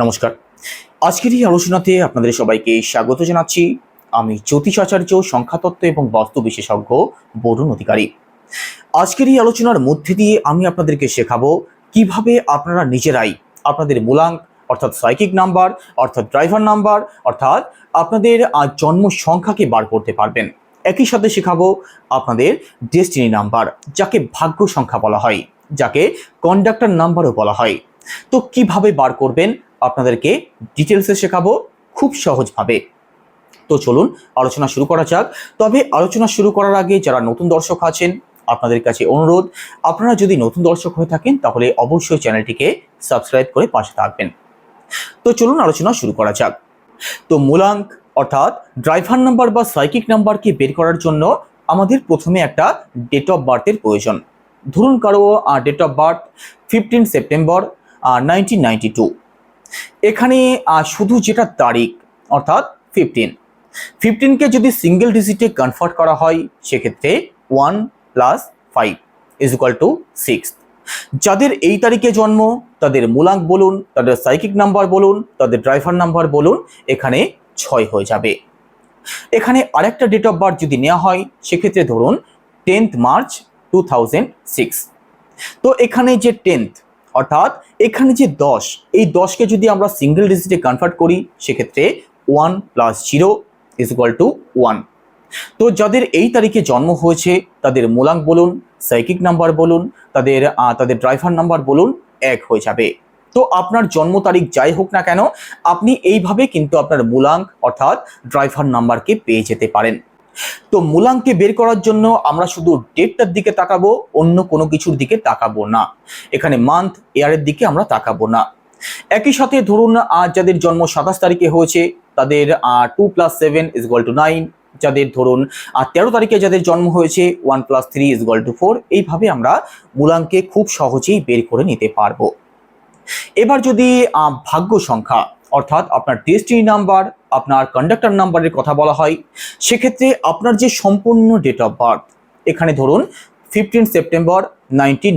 নমস্কার। আজকের এই আলোচনাতে আপনাদের সবাইকে স্বাগত জানাচ্ছি। আমি জ্যোতিষ আচার্য, সংখ্যাতত্ত্ব এবং বাস্তু বিশেষজ্ঞ বরুণ অধিকারী। আজকের এই আলোচনার মধ্যে দিয়ে আমি আপনাদেরকে শেখাবো কীভাবে আপনারা নিজেরাই আপনাদের মূলাঙ্ক, অর্থাৎ সাইকিক নাম্বার অর্থাৎ ড্রাইভার নাম্বার অর্থাৎ আপনাদের জন্ম সংখ্যাকে বার করতে পারবেন। একই সাথে শেখাবো আপনাদের ডেস্টিনি নাম্বার যাকে ভাগ্য সংখ্যা বলা হয়, যাকে কন্ডাক্টর নাম্বারও বলা হয়। তো কীভাবে বার করবেন? আপনাদেরকে ডিটেলসে শেখাবো খুব সহজভাবে। তো চলুন, আলোচনা শুরু করা যাক। তবে আলোচনা শুরু করার আগে যারা নতুন দর্শক আছেন, আপনাদের কাছে অনুরোধ, আপনারা যদি নতুন দর্শক হয়ে থাকেন, তাহলে অবশ্যই চ্যানেলটিকে সাবস্ক্রাইব করে পাশে থাকবেন। তো চলুন, আলোচনা শুরু করা যাক। তো মূলাঙ্ক, অর্থাৎ ড্রাইভার নাম্বার বা সাইকিক নাম্বারকে বের করার জন্য আমাদের প্রথমে একটা ডেট অফ বার্থের প্রয়োজন। ধরুন কারও date of birth fifteen September nineteen ninety two এখানে শুধু যেটা তারিখ, অর্থাৎ ফিফটিন ফিফটিনকে যদি সিঙ্গেল ডিজিটে কনভার্ট করা হয়, সেক্ষেত্রে one plus five is equal to six যাদের এই তারিখে জন্ম, তাদের মূলাঙ্ক বলুন, তাদের সাইকিক নাম্বার বলুন, তাদের ড্রাইভার নাম্বার বলুন, এখানে ছয় হয়ে যাবে। এখানে আরেকটা ডেট অফ বার্থ যদি নেওয়া হয়, সেক্ষেত্রে ধরুন টেন্থ মার্চ টু তো এখানে যে টেন্থ অর্থাৎ এখানে যে দশ, এই দশকে যদি আমরা সিঙ্গেল ডিজিটে কনভার্ট করি, সেক্ষেত্রে one plus zero is equal to one তো যাদের এই তারিখে জন্ম হয়েছে, তাদের মূলাঙ্ক বলুন সাইকিক নাম্বার বলুন, তাদের তাদের ড্রাইভার নাম্বার বলুন, এক হয়ে যাবে। তো আপনার জন্ম তারিখ যাই হোক না কেন, আপনি এইভাবে কিন্তু আপনার মূলাঙ্ক অর্থাৎ ড্রাইভার নাম্বারকে পেয়ে যেতে পারেন। তো মূলাঙ্কে বের করার জন্য আমরা শুধু ডেটটার দিকে তাকাবো, অন্য কোনো কিছুর দিকে তাকাবো না। এখানে মান্থ ইয়ারের দিকে আমরা তাকাবো না। একই সাথে ধরুন, আজ যাদের জন্ম সাতাশ তারিখে হয়েছে, তাদের two plus seven is equal to nine যাদের ধরুন তেরো তারিখে যাদের জন্ম হয়েছে one plus three is equal to four এইভাবে আমরা মূলাঙ্কে খুব সহজেই বের করে নিতে পারব। এবার যদি ভাগ্য সংখ্যা অর্থাৎ আপনার ডেস্টিনি নাম্বার আপনার কন্ডাক্টর নাম্বারের কথা বলা হয়। সেক্ষেত্রে আপনার যে সম্পূর্ণ ডেট অফ বার্থ এখানে ধরুন ফিফটিন সেপ্টেম্বর নাইনটিন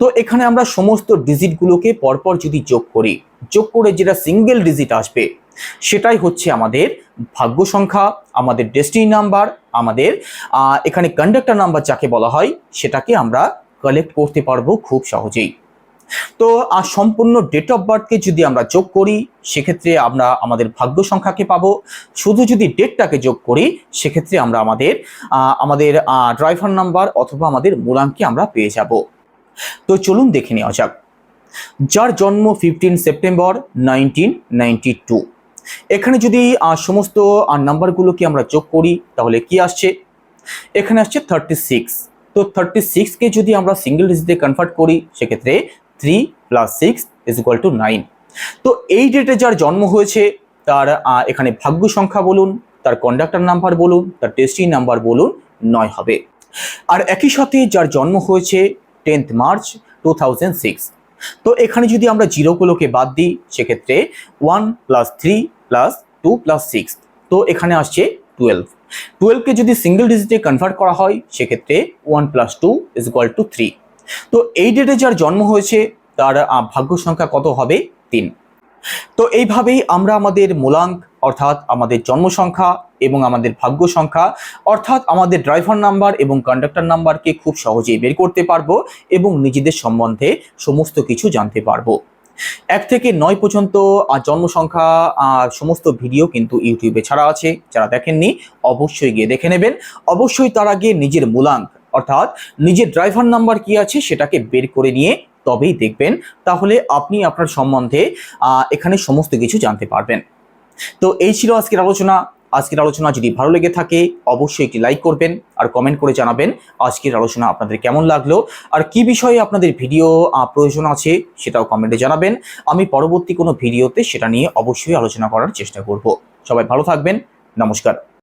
তো এখানে আমরা সমস্ত ডিজিটগুলোকে পরপর যদি যোগ করি, যোগ করে যেটা সিঙ্গেল ডিজিট আসবে, সেটাই হচ্ছে আমাদের ভাগ্য সংখ্যা, আমাদের ডেস্টিনি নাম্বার আমাদের এখানে কন্ডাক্টর নাম্বার যাকে বলা হয়, সেটাকে আমরা কালেক্ট করতে পারব খুব সহজেই। তো আর সম্পূর্ণ ডেট অফ বার্থকে যদি আমরা যোগ করি, সেক্ষেত্রে আমরা আমাদের ভাগ্য সংখ্যাকে পাবো। শুধু যদি ডেটটাকে যোগ করি, সেক্ষেত্রে আমরা আমাদের আমাদের ড্রাইভার নাম্বার অথবা আমাদের মূলাঙ্ককে আমরা পেয়ে যাব। তো চলুন দেখে নেওয়া যাক। যার জন্ম fifteen September nineteen ninety two এখানে যদি সমস্ত নাম্বারগুলোকে আমরা যোগ করি, তাহলে কি আসছে? এখানে আসছে থার্টি সিক্স তো থার্টি সিক্সকে যদি আমরা সিঙ্গেল ডিজিটে কনভার্ট করি, সেক্ষেত্রে three plus six is equal to nine তো এই ডেটে যার জন্ম হয়েছে, তার এখানে ভাগ্য সংখ্যা বলুন, তার কন্ডাক্টর নাম্বার বলুন, তার টেস্টিং নাম্বার বলুন, নয় হবে। আর একই সাথে যার জন্ম হয়েছে টেন্থ মার্চ টু তো এখানে যদি আমরা জিরোগুলোকে বাদ দিই, সেক্ষেত্রে one plus three plus two plus six তো এখানে আসছে টুয়েলভ টুয়েলভকে যদি সিঙ্গেল ডিজিটে কনভার্ট করা হয়, সেক্ষেত্রে one plus two is equal to three তো এই ডেটে যার জন্ম হয়েছে, তার ভাগ্য সংখ্যা কত হবে? তিন। তো এইভাবেই আমরা আমাদের মূলাঙ্ক, অর্থাৎ আমাদের জন্ম সংখ্যা এবং আমাদের ভাগ্য সংখ্যা, অর্থাৎ আমাদের ড্রাইভার নাম্বার এবং কন্ডাক্টর নাম্বারকে খুব সহজেই বের করতে পারব এবং নিজেদের সম্বন্ধে সমস্ত কিছু জানতে পারব। এক থেকে নয় পর্যন্ত জন্ম সংখ্যা সমস্ত ভিডিও কিন্তু ইউটিউবে ছাড়া আছে। যারা দেখেননি, অবশ্যই গিয়ে দেখে নেবেন। অবশ্যই তার আগে নিজের মূলাঙ্ক অর্থাৎ নিজের ড্রাইভার নাম্বার কি আছে সেটাকে বের করে নিয়ে তবেই দেখবেন, তাহলে আপনি আপনার সম্বন্ধে এখানে সমস্ত কিছু জানতে পারবেন। তো এই ছিল আজকের আলোচনা। আজকের আলোচনা যদি ভালো লেগে থাকে, অবশ্যই একটি লাইক করবেন আর কমেন্ট করে জানাবেন আজকের আলোচনা আপনাদের কেমন লাগল আর কি বিষয়ে আপনাদের ভিডিও প্রয়োজন আছে সেটাও কমেন্টে জানাবেন। আমি পরবর্তী কোনো ভিডিওতে সেটা নিয়ে অবশ্যই আলোচনা করার চেষ্টা করব। সবাই ভালো থাকবেন। নমস্কার।